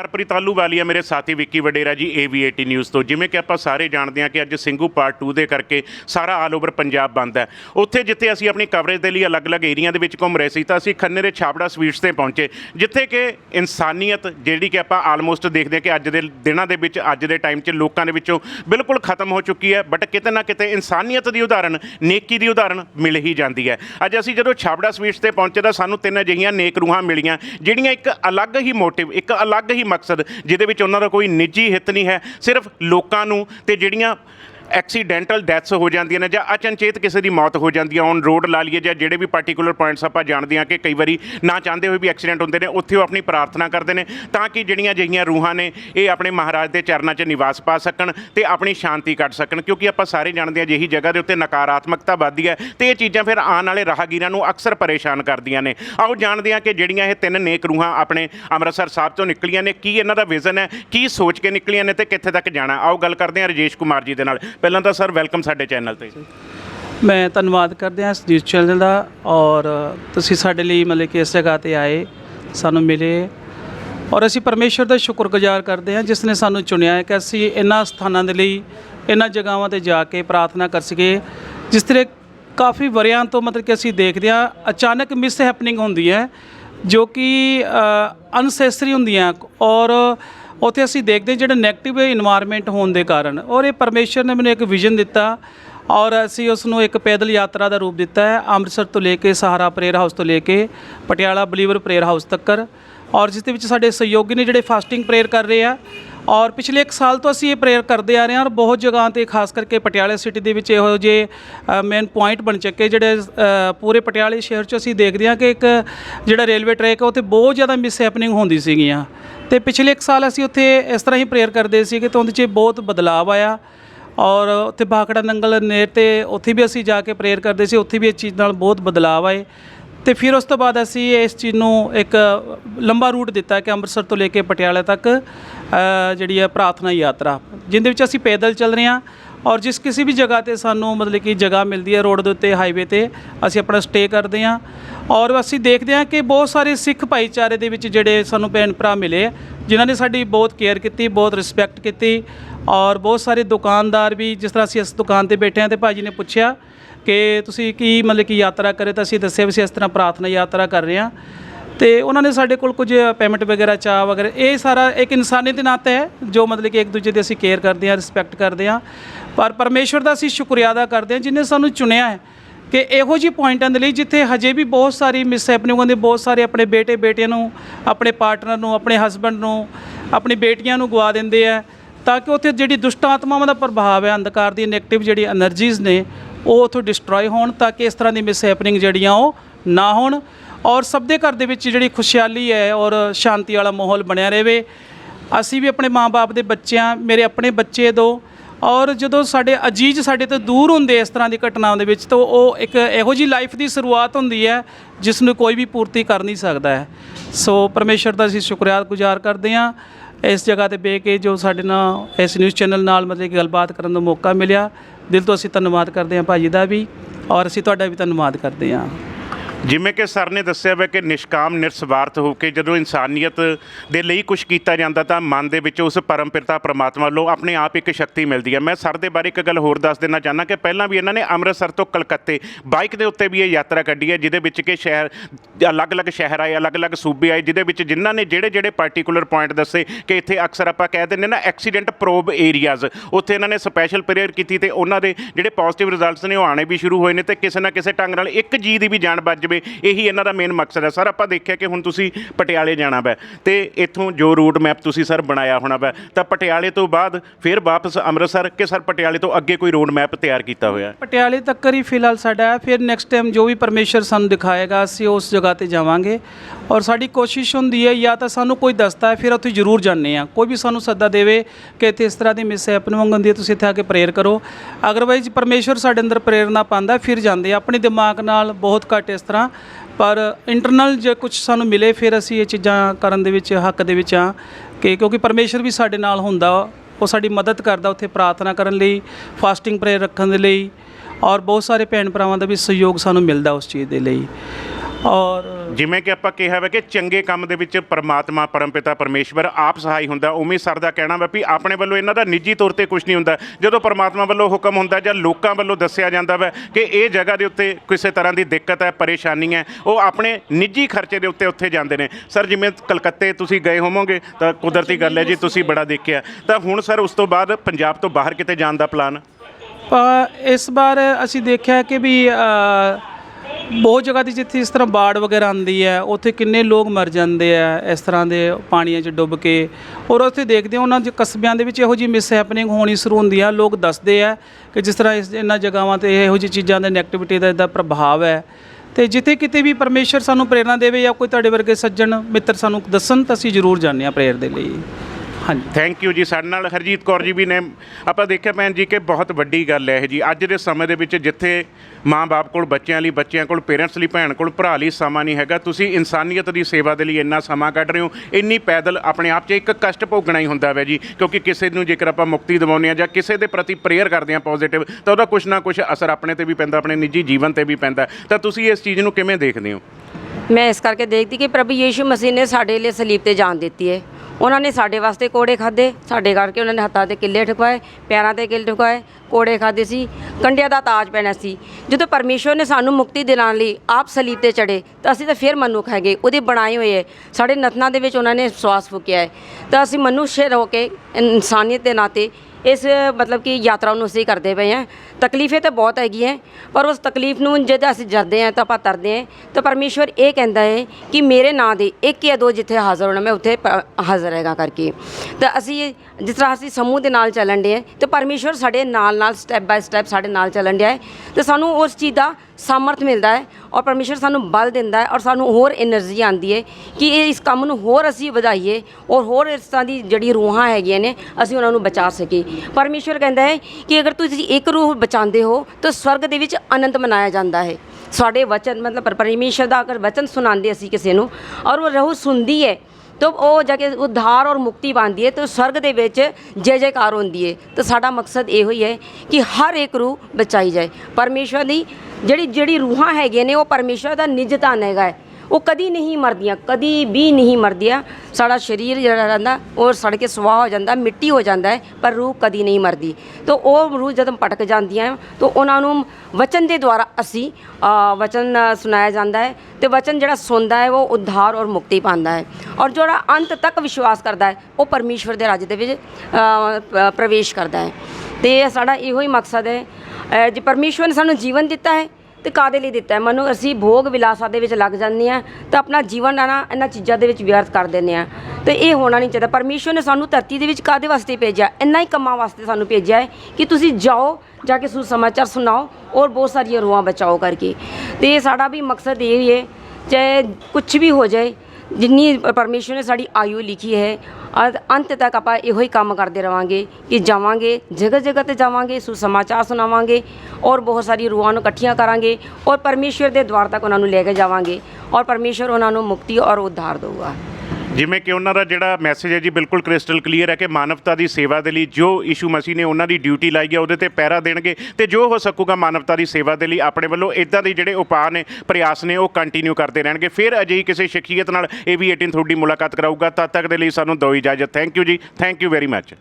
ਹਰਪ੍ਰੀਤ ਆਲੂਵਾਲੀਆ ਮੇਰੇ ਸਾਥੀ ਵਿੱਕੀ ਵਡੇਰਾ ਜੀ AV80 ਨਿਊਜ਼ ਤੋਂ। ਜਿਵੇਂ ਕਿ ਆਪਾਂ ਸਾਰੇ ਜਾਣਦੇ ਹਾਂ ਕਿ ਅੱਜ ਸਿੰਘੂ ਪਾਰਟ 2 ਦੇ ਕਰਕੇ ਸਾਰਾ ਆਲ ਓਵਰ ਪੰਜਾਬ ਬੰਦ ਹੈ। ਉੱਥੇ ਜਿੱਥੇ ਅਸੀਂ ਆਪਣੀ ਕਵਰੇਜ ਦੇ ਲਈ ਅਲੱਗ-ਅਲੱਗ ਏਰੀਆ ਦੇ ਵਿੱਚ ਘੁੰਮ ਰਹੇ ਸੀ, ਤਾਂ ਅਸੀਂ ਖੰਨੇ ਦੇ ਛਾਪੜਾ ਸਵੀਟਸ ਤੇ ਪਹੁੰਚੇ, ਜਿੱਥੇ ਕਿ ਇਨਸਾਨੀਅਤ ਜਿਹੜੀ ਕਿ ਆਪਾਂ ਆਲਮੋਸਟ ਦੇਖਦੇ ਹਾਂ ਕਿ ਅੱਜ ਦੇ ਦਿਨਾਂ ਦੇ ਵਿੱਚ, ਅੱਜ ਦੇ ਟਾਈਮ 'ਚ ਲੋਕਾਂ ਦੇ ਵਿੱਚੋਂ ਬਿਲਕੁਲ ਖਤਮ ਹੋ ਚੁੱਕੀ ਹੈ ਬਟ ਕਿਤੇ ਨਾ ਕਿਤੇ ਇਨਸਾਨੀਅਤ ਦੀ ਉਦਾਹਰਣ ਨੇਕੀ ਦੀ ਉਦਾਹਰਣ ਮਿਲ ਹੀ ਜਾਂਦੀ ਹੈ। ਅੱਜ ਅਸੀਂ ਜਦੋਂ ਛਾਪੜਾ ਸਵੀਟਸ ਤੇ ਪਹੁੰਚੇ ਤਾਂ ਸਾਨੂੰ ਤਿੰਨ ਅਜਿਹੀਆਂ ਨੇਕ ਰੂਹਾਂ ਮਿਲੀਆਂ, ਜਿਹੜੀਆਂ ਇੱਕ ਅਲੱਗ ਹੀ ਮੋਟਿਵ ਇੱਕ ਅਲੱਗ ਹੀ ਮਕਸਦ, ਜਿਹਦੇ ਵਿੱਚ ਉਹਨਾਂ ਦਾ ਕੋਈ ਨਿੱਜੀ ਹਿੱਤ ਨਹੀਂ ਹੈ, ਸਿਰਫ ਲੋਕਾਂ ਨੂੰ ਤੇ ਜਿਹੜੀਆਂ ਐਕਸੀਡੈਂਟਲ ਡੈਥਸ ਹੋ ਜਾਂਦੀਆਂ ਨੇ ਜਾਂ ਅਚਨਚੇਤ ਕਿਸੇ ਦੀ ਮੌਤ ਹੋ ਜਾਂਦੀ ਹੈ ਔਨ ਰੋਡ ਲਾ ਲਈਏ ਜਾਂ ਜਿਹੜੇ ਵੀ ਪਾਰਟਿਕੂਲਰ ਪੁਆਇੰਟਸ ਆਪਾਂ ਜਾਣਦੇ ਹਾਂ ਕਿ ਕਈ ਵਾਰੀ ਨਾ ਚਾਹੁੰਦੇ ਹੋਏ ਵੀ ਐਕਸੀਡੈਂਟ ਹੁੰਦੇ ਨੇ, ਉੱਥੇ ਉਹ ਆਪਣੀ ਪ੍ਰਾਰਥਨਾ ਕਰਦੇ ਨੇ ਤਾਂ ਕਿ ਜਿਹੜੀਆਂ ਅਜਿਹੀਆਂ ਰੂਹਾਂ ਨੇ, ਇਹ ਆਪਣੇ ਮਹਾਰਾਜ ਦੇ ਚਰਨਾਂ 'ਚ ਨਿਵਾਸ ਪਾ ਸਕਣ ਤੇ ਆਪਣੀ ਸ਼ਾਂਤੀ ਕੱਢ ਸਕਣ, ਕਿਉਂਕਿ ਆਪਾਂ ਸਾਰੇ ਜਾਣਦੇ ਹਾਂ ਅਜਿਹੀ ਜਗ੍ਹਾ ਦੇ ਉੱਤੇ ਨਕਾਰਾਤਮਕਤਾ ਵੱਧਦੀ ਹੈ ਤੇ ਇਹ ਚੀਜ਼ਾਂ ਫਿਰ ਆਉਣ ਵਾਲੇ ਰਾਹਗੀਰਾਂ ਨੂੰ ਅਕਸਰ ਪਰੇਸ਼ਾਨ ਕਰਦੀਆਂ ਨੇ। ਆਓ ਜਾਣਦੇ ਹਾਂ ਕਿ ਜਿਹੜੀਆਂ ਇਹ ਤਿੰਨ ਨੇਕ ਰੂਹਾਂ ਆਪਣੇ ਅੰਮ੍ਰਿਤਸਰ ਸਾਹਿਬ ਤੋਂ ਨਿਕਲੀਆਂ ਨੇ, ਕੀ ਇਹਨਾਂ ਦਾ ਵਿਜ਼ਨ ਹੈ, ਕੀ ਸੋਚ ਕੇ ਨਿਕਲੀਆਂ ਨੇ ਤੇ ਕਿੱਥੇ ਤੱਕ ਜਾਣਾ ਆਓ ਗੱਲ ਕਰਦੇ ਹਾਂ ਰਜੇਸ਼ ਕੁਮਾਰ ਜੀ ਦੇ ਨਾਲ। ਪਹਿਲਾਂ ਤਾਂ ਸਰ ਵੈਲਕਮ ਸਾਡੇ ਚੈਨਲ ਤੇ। ਮੈਂ ਧੰਨਵਾਦ ਕਰਦੇ ਹਾਂ ਇਸ ਨਿਊਜ਼ ਚੈਨਲ ਦਾ ਔਰ ਤੁਸੀਂ ਸਾਡੇ ਲਈ ਮਤਲਬ ਕਿ ਇਸ ਜਗ੍ਹਾ ਤੇ ਆਏ, ਸਾਨੂੰ ਮਿਲੇ ਔਰ ਅਸੀਂ ਪਰਮੇਸ਼ਵਰ ਦਾ ਸ਼ੁਕਰਗੁਜ਼ਾਰ ਕਰਦੇ ਹਾਂ ਜਿਸ ਨੇ ਸਾਨੂੰ ਚੁਣਿਆ ਹੈ ਕਿ ਅਸੀਂ ਇਹਨਾਂ ਸਥਾਨਾਂ ਦੇ ਲਈ, ਇਹਨਾਂ ਜਗ੍ਹਾਵਾਂ ਤੇ ਜਾ ਕੇ ਪ੍ਰਾਰਥਨਾ ਕਰ ਸਕੀਏ, ਜਿਸ ਤਰ੍ਹਾਂ ਕਾਫੀ ਵਰਿਆਂ ਤੋਂ ਮਤਲਬ ਕਿ ਅਸੀਂ ਦੇਖਦੇ ਹਾਂ, ਅਚਾਨਕ ਮਿਸ ਹੈਪਨਿੰਗ ਹੁੰਦੀ ਹੈ ਜੋ ਕਿ ਅਨਸੈਸਰੀ ਹੁੰਦੀਆਂ ਔਰ ਉੱਥੇ ਅਸੀਂ ਦੇਖਦੇ ਜਿਹੜਾ 네ਗੇਟਿਵ ਇਨਵਾਇਰਨਮੈਂਟ ਹੋਣ ਦੇ ਕਾਰਨ। ਔਰ ਇਹ ਪਰਮੇਸ਼ਰ ਨੇ ਮੈਨੂੰ ਇੱਕ ਵਿਜ਼ਨ ਦਿੱਤਾ ਔਰ ਅਸੀਂ ਉਸ ਨੂੰ ਇੱਕ ਪੈਦਲ ਯਾਤਰਾ ਦਾ ਰੂਪ ਦਿੱਤਾ ਹੈ, ਅੰਮ੍ਰਿਤਸਰ ਤੋਂ ਲੈ ਕੇ ਸਹਾਰਾ ਪ੍ਰੇਅਰ ਹਾਊਸ ਤੋਂ ਲੈ ਕੇ ਪਟਿਆਲਾ ਬਲੀਵਰ ਪ੍ਰੇਅਰ ਹਾਊਸ ਤੱਕਰ। ਔਰ ਜਿਸ ਦੇ ਵਿੱਚ ਸਾਡੇ ਸਹਿਯੋਗੀ ਨੇ ਜਿਹੜੇ ਫਾਸਟਿੰਗ ਪ੍ਰੇਅਰ ਕਰ ਰਹੇ ਆ। ਔਰ ਪਿਛਲੇ 1 ਸਾਲ ਤੋਂ ਅਸੀਂ ਇਹ ਪ੍ਰੇਅਰ ਕਰਦੇ ਆ ਰਹੇ ਹਾਂ ਔਰ ਬਹੁਤ ਜਗ੍ਹਾ ਤੇ ਖਾਸ ਕਰਕੇ ਪਟਿਆਲਾ ਸਿਟੀ ਦੇ ਵਿੱਚ ਇਹੋ ਜਿਹੇ ਮੇਨ ਪੁਆਇੰਟ ਬਣ ਚੱਕੇ ਜਿਹੜੇ ਪੂਰੇ ਪਟਿਆਲੇ ਸ਼ਹਿਰ 'ਚ ਅਸੀਂ ਦੇਖਦੇ ਹਾਂ ਕਿ ਇੱਕ ਜਿਹੜਾ ਰੇਲਵੇ ਟਰੈਕ ਹੈ ਉੱਥੇ ਬਹੁਤ ਜ਼ਿਆਦਾ ਮਿਸ ਹੈਪਨਿੰਗ ਹੁੰਦੀ ਸੀਗੀਆਂ। ਤੇ ਪਿਛਲੇ 1 ਸਾਲ ਅਸੀਂ ਉੱਥੇ ਇਸ ਤਰ੍ਹਾਂ ਹੀ ਪ੍ਰੇਅਰ ਕਰਦੇ ਸੀ ਕਿ ਤਾਂ ਉਹਦੇ 'ਚ ਬਹੁਤ ਬਦਲਾਅ ਆਇਆ ਔਰ ਉੱਥੇ ਬਾਕੜਾ ਨੰਗਲ ਨੇੜ ਤੇ ਉੱਥੇ ਵੀ ਅਸੀਂ ਜਾ ਕੇ ਪ੍ਰੇਅਰ ਕਰਦੇ ਸੀ, ਉੱਥੇ ਵੀ ਇਸ ਚੀਜ਼ ਨਾਲ ਬਹੁਤ ਬਦਲਾਅ ਆਏ। ਤੇ ਫਿਰ ਉਸ ਤੋਂ ਬਾਅਦ ਅਸੀਂ ਇਸ ਚੀਜ਼ ਨੂੰ ਇੱਕ ਲੰਬਾ ਰੂਟ ਦਿੱਤਾ ਕਿ ਅੰਮ੍ਰਿਤਸਰ ਤੋਂ ਲੈ ਕੇ ਪਟਿਆਲਾ ਤੱਕ ਜਿਹੜੀ ਹੈ ਪ੍ਰਾਰਥਨਾ ਯਾਤਰਾ, ਜਿੰਦੇ ਵਿੱਚ ਅਸੀਂ ਪੈਦਲ ਚੱਲ ਰਹੇ ਹਾਂ। ਔਰ ਜਿਸ ਕਿਸੇ ਵੀ ਜਗ੍ਹਾ ਤੇ ਸਾਨੂੰ ਮਤਲਬ ਕਿ ਜਗ੍ਹਾ ਮਿਲਦੀ ਹੈ ਰੋਡ ਦੇ ਉੱਤੇ ਹਾਈਵੇ ਤੇ, ਅਸੀਂ ਆਪਣਾ ਸਟੇ ਕਰਦੇ ਹਾਂ। ਔਰ ਅਸੀਂ ਦੇਖਦੇ ਹਾਂ ਕਿ ਬਹੁਤ ਸਾਰੇ ਸਿੱਖ ਭਾਈਚਾਰੇ ਦੇ ਵਿੱਚ ਜਿਹੜੇ ਸਾਨੂੰ ਭੈਣ ਭਰਾ ਮਿਲੇ ਜਿਨ੍ਹਾਂ ਨੇ ਸਾਡੀ ਬਹੁਤ ਕੇਅਰ ਕੀਤੀ, ਬਹੁਤ ਰਿਸਪੈਕਟ ਕੀਤੀ। ਔਰ ਬਹੁਤ ਸਾਰੇ ਦੁਕਾਨਦਾਰ ਵੀ, ਜਿਸ ਤਰ੍ਹਾਂ ਅਸੀਂ ਇਸ ਦੁਕਾਨ ਤੇ ਬੈਠੇ ਹਾਂ ਤੇ ਭਾਜੀ ਨੇ ਪੁੱਛਿਆ ਕਿ ਤੁਸੀਂ ਕੀ ਮਤਲਬ ਕਿ ਯਾਤਰਾ ਕਰੇ, ਤਾਂ ਅਸੀਂ ਦੱਸਿਆ ਵੀ ਅਸੀਂ ਇਸ ਤਰ੍ਹਾਂ ਪ੍ਰਾਰਥਨਾ ਯਾਤਰਾ ਕਰ ਰਹੇ ਹਾਂ। ਤੇ ਉਹਨਾਂ ਨੇ ਸਾਡੇ ਕੋਲ ਕੁਝ ਪੇਮੈਂਟ ਵਗੈਰਾ, ਚਾਹ ਵਗੈਰਾ, ਇਹ ਸਾਰਾ ਇੱਕ ਇਨਸਾਨੀ ਦੇ ਨਾਤੇ ਹੈ, ਜੋ ਮਤਲਬ ਕਿ ਇੱਕ ਦੂਜੇ ਦੀ ਅਸੀਂ ਕੇਅਰ ਕਰਦੇ ਹਾਂ ਰਿਸਪੈਕਟ ਕਰਦੇ ਹਾਂ। ਪਰ ਪਰਮੇਸ਼ਵਰ ਦਾ ਅਸੀਂ ਸ਼ੁਕਰੀਆ ਅਦਾ ਕਰਦੇ ਹਾਂ, ਜਿਨੇ ਸਾਨੂੰ ਚੁਣਿਆ ਹੈ ਕਿ ਇਹੋ ਜੀ ਪੁਆਇੰਟਾਂ ਦੇ ਲਈ ਜਿੱਥੇ ਹਜੇ ਵੀ ਬਹੁਤ ਸਾਰੀ ਮਿਸ ਹੈਪਨਿੰਗਾਂ ਦੇ ਬਹੁਤ ਸਾਰੇ ਆਪਣੇ ਬੇਟੇ ਬੇਟੀਆਂ ਨੂੰ, ਆਪਣੇ ਪਾਰਟਨਰ ਨੂੰ, ਆਪਣੇ ਹਸਬੰਡ ਨੂੰ, ਆਪਣੀ ਬੇਟੀਆਂ ਨੂੰ ਗਵਾ ਦਿੰਦੇ ਆ ਤਾਂ ਕਿ ਉੱਥੇ ਜਿਹੜੀ ਦੁਸ਼ਟ ਆਤਮਾਵਾਂ ਦਾ ਪ੍ਰਭਾਵ ਹੈ, ਅੰਧਕਾਰ ਦੀ ਨੈਗੇਟਿਵ ਜਿਹੜੀ એનર્ਜੀਜ਼ ਨੇ, ਉਹ ਉੱਥੋਂ ਡਿਸਟਰੋਏ ਹੋਣ ਤਾਂ ਕਿ ਇਸ ਤਰ੍ਹਾਂ ਦੀ ਮਿਸ ਹੈਪਨਿੰਗ ਜਿਹੜੀਆਂ ਉਹ ਨਾ ਹੋਣ ਔਰ ਸਭ ਦੇ ਘਰ ਦੇ ਵਿੱਚ ਜਿਹੜੀ ਖੁਸ਼ਹਾਲੀ ਹੈ ਔਰ ਸ਼ਾਂਤੀ ਵਾਲਾ ਮਾਹੌਲ ਬਣਿਆ ਰਹੇ। ਅਸੀਂ ਵੀ ਆਪਣੇ ਮਾਪੇ ਦੇ ਬੱਚਿਆਂ, ਮੇਰੇ ਆਪਣੇ ਬੱਚੇ ਦੋ ਔਰ ਜਦੋਂ ਸਾਡੇ ਅਜੀਜ਼ ਸਾਡੇ ਤੋਂ ਦੂਰ ਹੁੰਦੇ ਇਸ ਤਰ੍ਹਾਂ ਦੀ ਘਟਨਾਵਾਂ ਦੇ ਵਿੱਚ, ਤਾਂ ਉਹ ਇੱਕ ਇਹੋ ਜੀ ਲਾਈਫ ਦੀ ਸ਼ੁਰੂਆਤ ਹੁੰਦੀ ਹੈ, ਜਿਸ ਨੂੰ ਕੋਈ ਵੀ ਪੂਰਤੀ ਕਰ ਨਹੀਂ ਸਕਦਾ ਹੈ। ਸੋ ਪਰਮੇਸ਼ਰ ਦਾ ਅਸੀਂ ਸ਼ੁਕਰੀਆ ਗੁਜ਼ਾਰ ਕਰਦੇ ਹਾਂ। ਇਸ ਜਗ੍ਹਾ ਤੇ ਬਹਿ ਕੇ ਜੋ ਸਾਡੇ ਨਾਲ ਇਸ ਨਿਊਜ਼ ਚੈਨਲ ਨਾਲ ਮਤਲਬ ਕਿ ਗੱਲਬਾਤ ਕਰਨ ਦਾ ਮੌਕਾ ਮਿਲਿਆ, ਦਿਲ ਤੋਂ ਅਸੀਂ ਧੰਨਵਾਦ ਕਰਦੇ ਹਾਂ ਭਾਜੀ ਦਾ ਵੀ, ਔਰ ਅਸੀਂ ਤੁਹਾਡਾ ਵੀ ਧੰਨਵਾਦ ਕਰਦੇ ਹਾਂ। ਜਿਵੇਂ ਕਿ ਸਰ ਨੇ ਦੱਸਿਆ ਵਾ ਕਿ ਨਿਸ਼ਕਾਮ, ਨਿਰਸਵਾਰਥ ਹੋ ਕੇ ਜਦੋਂ ਇਨਸਾਨੀਅਤ ਦੇ ਲਈ ਕੁਝ ਕੀਤਾ ਜਾਂਦਾ ਤਾਂ ਮਨ ਦੇ ਵਿੱਚ ਉਸ ਪਰਮ ਪਿਤਾ ਪ੍ਰਮਾਤਮਾ ਵੱਲੋਂ ਆਪਣੇ ਆਪ ਇੱਕ ਸ਼ਕਤੀ ਮਿਲਦੀ ਹੈ। ਮੈਂ ਸਰ ਦੇ ਬਾਰੇ ਇੱਕ ਗੱਲ ਹੋਰ ਦੱਸ ਦੇਣਾ ਚਾਹੁੰਦਾ ਕਿ ਪਹਿਲਾਂ ਵੀ ਇਹਨਾਂ ਨੇ ਅੰਮ੍ਰਿਤਸਰ ਤੋਂ ਕਲਕੱਤੇ ਬਾਈਕ ਦੇ ਉੱਤੇ ਵੀ ਇਹ ਯਾਤਰਾ ਕੱਢੀ ਹੈ, ਜਿਹਦੇ ਵਿੱਚ ਕਿ ਸ਼ਹਿਰ, ਅਲੱਗ-ਅਲੱਗ ਸ਼ਹਿਰ ਆਏ, ਅਲੱਗ-ਅਲੱਗ ਸੂਬੇ ਆਏ, ਜਿਹਦੇ ਵਿੱਚ ਜਿਨ੍ਹਾਂ ਨੇ ਜਿਹੜੇ-ਜਿਹੜੇ ਪਾਰਟਿਕੂਲਰ ਪੁਆਇੰਟ ਦੱਸੇ ਕਿ ਇੱਥੇ ਅਕਸਰ ਆਪਾਂ ਕਹਿ ਦਿੰਦੇ ਨਾ ਐਕਸੀਡੈਂਟ ਪ੍ਰੋਬ ਏਰੀਆਜ਼ ਉੱਥੇ ਇਹਨਾਂ ਨੇ ਸਪੈਸ਼ਲ ਪ੍ਰੇਅਰ ਕੀਤੀ ਤੇ ਉਹਨਾਂ ਦੇ ਜਿਹੜੇ ਪੋਜ਼ਿਟਿਵ ਰਿਜ਼ਲਟਸ ਨੇ ਉਹ ਆਣੇ ਵੀ ਸ਼ੁਰੂ ਹੋਏ ਨੇ ਤੇ ਕਿਸੇ ਨਾ ਕਿਸੇ ਢੰਗ ਨਾਲ ਇੱਕ ਜੀ ਦੀ ਵੀ ਜਾਨ ਬਚ ਜਾਵੇ ਇਹੀ ਇਹਨਾਂ ਦਾ ਮੇਨ ਮਕਸਦ ਹੈ। ਸਰ, ਆਪਾਂ ਦੇਖਿਆ ਕਿ ਹੁਣ ਤੁਸੀਂ ਪਟਿਆਲੇ ਜਾਣਾ ਵੈ ਤੇ ਇੱਥੋਂ ਜੋ ਰੂਟ ਮੈਪ ਤੁਸੀਂ ਸਰ ਬਣਾਇਆ ਹੋਣਾ ਵਾ, ਤਾਂ ਪਟਿਆਲੇ ਤੋਂ ਬਾਅਦ ਫਿਰ ਵਾਪਸ ਅੰਮ੍ਰਿਤਸਰ ਕਿ ਸਰ ਪਟਿਆਲੇ ਤੋਂ ਅੱਗੇ ਕੋਈ ਰੋਡ ਮੈਪ ਤਿਆਰ ਕੀਤਾ ਹੋਇਆ? ਹੈ ਪਟਿਆਲੇ ਤੱਕ ਹੀ ਫਿਲਹਾਲ ਸਾਡਾ ਹੈ। ਫਿਰ ਨੈਕਸਟ ਟਾਈਮ ਜੋ ਵੀ ਪਰਮੇਸ਼ਰ ਸਾਨੂੰ ਦਿਖਾਏਗਾ, ਅਸੀਂ ਉਸ ਜਗ੍ਹਾ ਤੇ ਜਾਵਾਂਗੇ। ਔਰ ਸਾਡੀ ਕੋਸ਼ਿਸ਼ ਹੁੰਦੀ ਹੈ, ਜਾਂ ਤਾਂ ਸਾਨੂੰ ਕੋਈ ਦੱਸਦਾ ਹੈ, ਫਿਰ ਉੱਥੇ ਜ਼ਰੂਰ ਜਾਂਦੇ ਆ ਕੋਈ ਵੀ ਸਾਨੂੰ ਸੱਦਾ ਦੇਵੇ ਕਿ ਇੱਥੇ ਇਸ ਤਰ੍ਹਾਂ ਦੀ ਮਿਸ ਹੈਪਨਿੰਗ ਹੁੰਦੀ ਹੈ, ਤੁਸੀਂ ਇੱਥੇ ਆ ਕੇ ਪ੍ਰੇਅਰ ਕਰੋ। ਅਗਰਵਾਈਜ਼ ਪਰਮੇਸ਼ਰ ਸਾਡੇ ਅੰਦਰ ਪ੍ਰੇਰਨਾ ਪਾਉਂਦਾ ਫਿਰ ਜਾਂਦੇ ਆ ਆਪਣੇ ਦਿਮਾਗ ਨਾਲ ਬਹੁਤ ਘੱਟ ਇਸ ਤਰ੍ਹਾਂ ਪਰ ਇੰਟਰਨਲ ਜੇ ਕੁਝ ਸਾਨੂੰ ਮਿਲੇ, ਫਿਰ ਅਸੀਂ ਇਹ ਚੀਜ਼ਾਂ ਕਰਨ ਦੇ ਵਿੱਚ, ਹੱਕ ਦੇ ਵਿੱਚ ਆ ਕਿ ਕਿਉਂਕਿ ਪਰਮੇਸ਼ਰ ਵੀ ਸਾਡੇ ਨਾਲ ਹੁੰਦਾ, ਉਹ ਸਾਡੀ ਮਦਦ ਕਰਦਾ ਉੱਥੇ ਪ੍ਰਾਰਥਨਾ ਕਰਨ ਲਈ ਫਾਸਟਿੰਗ ਪ੍ਰੇਅਰ ਰੱਖਣ ਦੇ ਲਈ, ਔਰ ਬਹੁਤ ਸਾਰੇ ਭੈਣ ਭਰਾਵਾਂ ਦਾ ਵੀ ਸਹਿਯੋਗ ਸਾਨੂੰ ਮਿਲਦਾ ਉਸ ਚੀਜ਼ ਦੇ ਲਈ। ਔਰ ਜਿਵੇਂ ਕਿ ਆਪਾਂ ਕਿਹਾ ਵਾ ਕਿ ਚੰਗੇ ਕੰਮ ਦੇ ਵਿੱਚ ਪਰਮਾਤਮਾ ਪਰਮਪਿਤਾ ਪਰਮੇਸ਼ਵਰ ਆਪ ਸਹਾਈ ਹੁੰਦਾ ਉਵੇਂ ਸਰ ਦਾ ਕਹਿਣਾ ਵਾ ਵੀ ਆਪਣੇ ਵੱਲੋਂ ਇਹਨਾਂ ਦਾ ਨਿੱਜੀ ਤੌਰ ਤੇ ਕੁਝ ਨਹੀਂ ਹੁੰਦਾ। ਜਦੋਂ ਪਰਮਾਤਮਾ ਵੱਲੋਂ ਹੁਕਮ ਹੁੰਦਾ ਜਾਂ ਲੋਕਾਂ ਵੱਲੋਂ ਦੱਸਿਆ ਜਾਂਦਾ ਵਾ ਕਿ ਇਹ ਜਗ੍ਹਾ ਦੇ ਉੱਤੇ ਕਿਸੇ ਤਰ੍ਹਾਂ ਦੀ ਦਿੱਕਤ ਹੈ ਪਰੇਸ਼ਾਨੀ ਹੈ ਉਹ ਆਪਣੇ ਨਿੱਜੀ ਖਰਚੇ ਦੇ ਉੱਤੇ ਉੱਥੇ ਜਾਂਦੇ ਨੇ। ਸਰ ਜਿਵੇਂ ਕਲਕੱਤੇ ਤੁਸੀਂ ਗਏ ਹੋਵੋਗੇ ਤਾਂ ਕੁਦਰਤੀ ਗੱਲ ਹੈ ਜੀ ਤੁਸੀਂ ਬੜਾ ਦੇਖਿਆ। ਤਾਂ ਹੁਣ ਸਰ ਉਸ ਤੋਂ ਬਾਅਦ ਪੰਜਾਬ ਤੋਂ ਬਾਹਰ ਕਿਤੇ ਜਾਣ ਦਾ ਪਲਾਨ? ਇਸ ਵਾਰ ਅਸੀਂ ਦੇਖਿਆ ਕਿ ਵੀ ਬਹੁਤ ਜਗ੍ਹਾ ਦੀ ਜਿੱਥੇ ਇਸ ਤਰ੍ਹਾਂ ਬਾੜ ਵਗੈਰਾ ਆਉਂਦੀ ਹੈ, ਉੱਥੇ ਕਿੰਨੇ ਲੋਕ ਮਰ ਜਾਂਦੇ ਆ, ਇਸ ਤਰ੍ਹਾਂ ਦੇ ਪਾਣੀਆਂ 'ਚ ਡੁੱਬ ਕੇ। ਔਰ ਉੱਥੇ ਦੇਖਦੇ ਹਾਂ ਉਹਨਾਂ ਦੇ ਕਸਬਿਆਂ ਦੇ ਵਿੱਚ ਇਹੋ ਜਿਹੀ ਮਿਸ ਹੈਪਨਿੰਗ ਹੋਣੀ ਸ਼ੁਰੂ ਹੁੰਦੀ ਆ, ਲੋਕ ਦੱਸਦੇ ਆ ਕਿ ਜਿਸ ਤਰ੍ਹਾਂ ਇਸ ਇਹਨਾਂ ਜਗ੍ਹਾਵਾਂ ਤੇ ਇਹੋ ਜਿਹੀ ਚੀਜ਼ਾਂ ਦੇ ਨੈਗੇਟਿਵਿਟੀ ਦਾ ਇਹਦਾ ਪ੍ਰਭਾਵ ਹੈ। ਤੇ ਜਿੱਥੇ ਕਿਤੇ ਵੀ ਪਰਮੇਸ਼ਰ ਸਾਨੂੰ ਪ੍ਰੇਰਣਾ ਦੇਵੇ ਜਾਂ ਕੋਈ ਤੁਹਾਡੇ ਵਰਗੇ ਸੱਜਣ, ਮਿੱਤਰ ਸਾਨੂੰ ਦੱਸਣ, ਤਾਂ ਅਸੀਂ ਜ਼ਰੂਰ ਜਾਂਦੇ ਹਾਂ ਪ੍ਰੇਅਰ ਦੇ ਲਈ। ਹਾਂਜੀ। ਥੈਂਕ ਯੂ ਜੀ ਸਾਡੇ ਨਾਲ ਹਰਜੀਤ ਕੌਰ ਜੀ ਵੀ ਨੇ। ਆਪਾਂ ਦੇਖਿਆ ਭੈਣ ਜੀ ਕਿ ਬਹੁਤ ਵੱਡੀ ਗੱਲ ਹੈ ਇਹ ਜੀ। ਅੱਜ ਦੇ ਸਮੇਂ ਦੇ ਵਿੱਚ ਜਿੱਥੇ ਮਾਂ-ਬਾਪ ਕੋਲ ਬੱਚਿਆਂ ਲਈ ਬੱਚਿਆਂ ਕੋਲ ਪੇਰੈਂਟਸ ਲਈ ਭੈਣ ਕੋਲ ਭਰਾ ਲਈ ਸਮਾਂ ਨਹੀਂ ਹੈਗਾ ਤੁਸੀਂ ਇਨਸਾਨੀਅਤ ਦੀ ਸੇਵਾ ਦੇ ਲਈ ਇੰਨਾ ਸਮਾਂ ਕੱਢ ਰਹੇ ਹੋ। ਇੰਨੀ ਪੈਦਲ ਆਪਣੇ ਆਪ 'ਚ ਇੱਕ ਕਸ਼ਟ ਭੋਗਣਾ ਹੀ ਹੁੰਦਾ ਵੈ ਜੀ ਕਿਉਂਕਿ ਕਿਸੇ ਨੂੰ ਜੇਕਰ ਆਪਾਂ ਮੁਕਤੀ ਦਿਵਾਉਂਦੇ ਆ ਜਾਂ ਕਿਸੇ ਦੇ ਪ੍ਰਤੀ ਪ੍ਰੇਅਰ ਕਰਦੇ ਆ ਪੋਜ਼ਿਟਿਵ ਤਾਂ ਉਹਦਾ ਕੁਝ ਨਾ ਕੁਝ ਅਸਰ ਆਪਣੇ ਤੇ ਵੀ ਪੈਂਦਾ ਆਪਣੇ ਨਿੱਜੀ ਜੀਵਨ ਤੇ ਵੀ ਪੈਂਦਾ। ਤਾਂ ਤੁਸੀਂ ਇਸ ਚੀਜ਼ ਨੂੰ ਕਿਵੇਂ ਦੇਖਦੇ ਹੋ? ਮੈਂ ਇਸ ਕਰਕੇ ਦੇਖਦੀ ਕਿ ਪ੍ਰਭੂ ਯੀਸ਼ੂ ਮਸੀਹ ਨੇ ਸਾਡੇ ਲਈ ਸਲੀਬ ਤੇ ਜਾਨ ਦਿੱਤੀ ਹੈ। ਉਹਨਾਂ ਨੇ ਸਾਡੇ ਵਾਸਤੇ ਕੋੜੇ ਖਾਦੇ ਸਾਡੇ ਕਰਕੇ ਉਹਨਾਂ ਨੇ ਹੱਥਾਂ ਤੇ ਕਿੱਲੇ ਠਕਵਾਏ, ਪੈਰਾਂ ਤੇ ਕਿੱਲੇ ਠਕਵਾਏ, ਕੋੜੇ ਖਾਦੇ ਸੀ, ਕੰਡਿਆਂ ਦਾ ਤਾਜ ਪਹਿਨਿਆ ਸੀ। ਜਦੋਂ ਪਰਮੇਸ਼ਵਰ ਨੇ ਸਾਨੂੰ ਮੁਕਤੀ ਦਿਲਾਉਣ ਲਈ ਆਪ ਸਲੀਬ ਤੇ ਚੜੇ ਤਾਂ ਅਸੀਂ ਤਾਂ ਫਿਰ ਮਨੁੱਖ ਹੈਗੇ, ਉਹਦੇ ਬਣਾਏ ਹੋਏ ਹੈ। ਸਾਡੇ ਨਤਨਾਂ ਦੇ ਵਿੱਚ ਉਹਨਾਂ ਨੇ ਸਵਾਸ ਫੂਕਿਆ ਹੈ। ਤਾਂ ਅਸੀਂ ਮਨੁੱਖ ਹੋ ਕੇ ਇਨਸਾਨੀਅਤ ਦੇ ਨਾਤੇ ਇਸ, ਮਤਲਬ ਕਿ ਯਾਤਰਾ ਨੂੰ ਅਸੀਂ ਕਰਦੇ ਪਏ ਹਾਂ। ਤਕਲੀਫੇ ਤਾਂ ਬਹੁਤ ਹੈਗੀ ਹੈ, ਪਰ ਉਸ ਤਕਲੀਫ ਨੂੰ ਜਦ ਅਸੀਂ ਜਰਦੇ ਹਾਂ ਤਾਂ ਆਪਾਂ ਤਰਦੇ ਹਾਂ। ਤਾਂ ਪਰਮੇਸ਼ਵਰ ਇਹ ਕਹਿੰਦਾ ਹੈ ਕਿ ਮੇਰੇ ਨਾਂ ਦੇ ਇੱਕ ਜਾਂ ਦੋ ਜਿੱਥੇ ਹਾਜ਼ਰ ਹੋਣਾ, ਮੈਂ ਉੱਥੇ ਪ- ਹਾਜ਼ਰ ਹੈਗਾ ਕਰਕੇ। ਤਾਂ ਅਸੀਂ ਜਿਸ ਤਰ੍ਹਾਂ ਅਸੀਂ ਸਮੂਹ ਦੇ ਨਾਲ ਚੱਲਣ ਦੇ ਤੇ ਪਰਮੇਸ਼ਵਰ ਸਾਡੇ ਨਾਲ ਨਾਲ ਸਟੈਪ ਬਾਏ ਸਟੈਪ ਸਾਡੇ ਨਾਲ ਚੱਲਣ ਡਿਆ ਹੈ। ਤੇ ਸਾਨੂੰ ਉਸ ਚੀਜ਼ ਦਾ ਸਮਰਥ ਮਿਲਦਾ ਹੈ। ਔਰ ਪਰਮੇਸ਼ਰ ਸਾਨੂੰ ਬਲ ਦਿੰਦਾ ਹੈ ਔਰ ਸਾਨੂੰ ਹੋਰ એનર્ਜੀ ਆਉਂਦੀ ਹੈ ਕਿ ਇਹ ਇਸ ਕੰਮ ਨੂੰ ਹੋਰ ਅਸੀਂ ਵਧਾਈਏ ਔਰ ਹੋਰ ਇਸ ਤਰ੍ਹਾਂ ਦੀ ਜਿਹੜੀ ਰੂਹਾਂ ਹੈਗੀਆਂ ਨੇ ਅਸੀਂ ਉਹਨਾਂ ਨੂੰ ਬਚਾ ਸਕੇ ਪਰਮੇਸ਼ਰ ਕਹਿੰਦਾ ਹੈ ਕਿ ਅਗਰ ਤੁਸੀਂ ਇੱਕ ਰੂਹ ਬਚਾਉਂਦੇ ਹੋ ਤਾਂ ਸਵਰਗ ਦੇ ਵਿੱਚ ਆਨੰਦ ਮਨਾਇਆ ਜਾਂਦਾ ਹੈ। ਸਾਡੇ ਵਚਨ ਮਤਲਬ ਪਰਮੇਸ਼ਰ ਦਾ ਅਗਰ ਵਚਨ ਸੁਣਾਉਂਦੇ ਅਸੀਂ ਕਿਸੇ ਨੂੰ ਔਰ ਉਹ ਰੂਹ ਸੁਣਦੀ ਹੈ ਤਾਂ ਉਹ ਜਾ ਕੇ ਉਧਾਰ ਔਰ ਮੁਕਤੀ ਪਾਉਂਦੀ ਹੈ ਤਾਂ ਸਵਰਗ ਦੇ ਵਿੱਚ ਜੈ ਜੈਕਾਰ ਹੁੰਦੀ ਹੈ। ਤਾਂ ਸਾਡਾ ਮਕਸਦ ਇਹੋ ਹੀ ਹੈ ਕਿ ਹਰ ਇੱਕ ਰੂਹ ਬਚਾਈ ਜਾਏ। ਪਰਮੇਸ਼ਵਰ ਦੀ ਜਿਹੜੀ ਜਿਹੜੀ ਰੂਹਾਂ ਹੈਗੀਆਂ ਨੇ, ਉਹ ਪਰਮੇਸ਼ਵਰ ਦਾ ਨਿੱਜ ਧਨ ਹੈਗਾ ਹੈ। ਉਹ ਕਦੀ ਨਹੀਂ ਮਰਦੀਆਂ, ਕਦੀ ਵੀ ਨਹੀਂ ਮਰਦੀਆਂ। ਸਾਡਾ ਸਰੀਰ ਜਿਹੜਾ ਰਹਿੰਦਾ, ਉਹ ਸੜ ਕੇ ਸੁਆਹ ਹੋ ਜਾਂਦਾ, ਮਿੱਟੀ ਹੋ ਜਾਂਦਾ ਹੈ, ਪਰ ਰੂਹ ਕਦੀ ਨਹੀਂ ਮਰਦੀ। ਤਾਂ ਉਹ ਰੂਹ ਜਦੋਂ ਪਟਕ ਜਾਂਦੀਆਂ ਤਾਂ ਉਹਨਾਂ ਨੂੰ ਵਚਨ ਦੇ ਦੁਆਰਾ ਅਸੀਂ ਵਚਨ ਸੁਣਾਇਆ ਜਾਂਦਾ ਹੈ ਤੇ ਵਚਨ ਜਿਹੜਾ ਸੁਣਦਾ ਹੈ, ਉਹ ਉਧਾਰ ਔਰ ਮੁਕਤੀ ਪਾਉਂਦਾ ਹੈ। ਔਰ ਜਿਹੜਾ ਅੰਤ ਤੱਕ ਵਿਸ਼ਵਾਸ ਕਰਦਾ ਹੈ, ਉਹ ਪਰਮੇਸ਼ਵਰ ਦੇ ਰਾਜ ਦੇ ਵਿੱਚ ਪ੍ਰਵੇਸ਼ ਕਰਦਾ ਹੈ। ਤੇ ਸਾਡਾ ਇਹੋ ਹੀ ਮਕਸਦ ਹੈ ਜੇ ਪਰਮੇਸ਼ਵਰ ਨੇ ਸਾਨੂੰ ਜੀਵਨ ਦਿੱਤਾ ਹੈ ਤੇ ਕਾਦੇ ਲਈ ਦਿੱਤਾ ਹੈ? ਮਨੂ ਅਸੀਂ ਭੋਗ ਵਿਲਾਸਾਂ ਦੇ ਵਿੱਚ ਲੱਗ ਜਾਂਦੇ ਆ ਤਾਂ ਆਪਣਾ ਜੀਵਨ ਆ ਨਾ ਇਹਨਾਂ ਚੀਜ਼ਾਂ ਦੇ ਵਿੱਚ ਵਿਅਰਥ ਕਰ ਦਿੰਦੇ ਆ ਤੇ ਇਹ ਹੋਣਾ ਨਹੀਂ ਚਾਹੀਦਾ। ਪਰਮੇਸ਼ਵਰ ਨੇ ਸਾਨੂੰ ਧਰਤੀ ਦੇ ਵਿੱਚ ਕਾਦੇ ਵਾਸਤੇ ਭੇਜਿਆ? ਇੰਨਾ ਹੀ ਕੰਮਾਂ ਵਾਸਤੇ ਸਾਨੂੰ ਭੇਜਿਆ ਹੈ ਕਿ ਤੁਸੀਂ ਜਾਓ, ਜਾ ਕੇ ਸੁਸਮਾਚਾਰ ਸੁਣਾਓ ਔਰ ਬਹੁਤ ਸਾਰੀਆਂ ਰੂਹਾਂ ਬਚਾਓ ਕਰਕੇ। ਤੇ ਸਾਡਾ ਵੀ ਮਕਸਦ ਇਹ ਹੀ ਹੈ, ਚਾਹੇ ਕੁਝ ਵੀ ਹੋ ਜਾਏ ਜਿੰਨੀ ਪਰਮੇਸ਼ਵਰ ਨੇ ਸਾਡੀ ਆਯੂ ਲਿਖੀ ਹੈ ਅੰਤ ਤੱਕ ਆਪਾਂ ਇਹੋ ਹੀ ਕੰਮ ਕਰਦੇ ਰਵਾਂਗੇ ਕਿ ਜਾਵਾਂਗੇ, ਜਗ੍ਹਾ ਜਗ੍ਹਾ ਤੇ ਜਾਵਾਂਗੇ, ਸੁਸਮਾਚਾਰ ਸੁਣਾਵਾਂਗੇ ਔਰ ਬਹੁਤ ਸਾਰੀ ਰੂਹਾਂ ਨੂੰ ਇਕੱਠੀਆਂ ਕਰਾਂਗੇ ਔਰ ਪਰਮੇਸ਼ਵਰ ਦੇ ਦਵਾਰ ਤੱਕ ਉਹਨਾਂ ਨੂੰ ਲੈ ਕੇ ਜਾਵਾਂਗੇ ਔਰ ਪਰਮੇਸ਼ਵਰ ਉਹਨਾਂ ਨੂੰ ਮੁਕਤੀ ਔਰ ਉਧਾਰ ਦੇਊਗਾ। ਜਿਵੇਂ ਕਿ ਉਹਨਾਂ ਦਾ ਜਿਹੜਾ ਮੈਸੇਜ ਹੈ ਜੀ, ਬਿਲਕੁਲ ਕ੍ਰਿਸਟਲ ਕਲੀਅਰ ਹੈ ਕਿ ਮਾਨਵਤਾ ਦੀ ਸੇਵਾ ਦੇ ਲਈ ਜੋ ਯੀਸ਼ੂ ਮਸੀਹ ਨੇ ਉਹਨਾਂ ਦੀ ਡਿਊਟੀ ਲਾਈ ਹੈ, ਉਹਦੇ ਤੇ ਪਹਿਰਾ ਦੇਣਗੇ ਤੇ ਜੋ ਹੋ ਸਕੂਗਾ ਮਾਨਵਤਾ ਦੀ ਸੇਵਾ ਦੇ ਲਈ ਆਪਣੇ ਵੱਲੋਂ ਇਦਾਂ ਦੇ ਜਿਹੜੇ ਉਪਾਅ ਨੇ, ਪ੍ਰਯਾਸ ਨੇ, ਉਹ ਕੰਟੀਨਿਊ ਕਰਦੇ ਰਹਿਣਗੇ। ਫਿਰ ਅਜਿਹੀ ਕਿਸੇ ਸ਼ਖਸੀਅਤ ਨਾਲ ਏਵੀ 18 ਤੁਹਾਡੀ ਮੁਲਾਕਾਤ ਕਰਾਊਗਾ। ਤਦ ਤੱਕ ਦੇ ਲਈ ਸਾਨੂੰ ਦਿਓ ਇਜਾਜ਼ਤ। ਥੈਂਕ ਯੂ ਜੀ। Thank you very much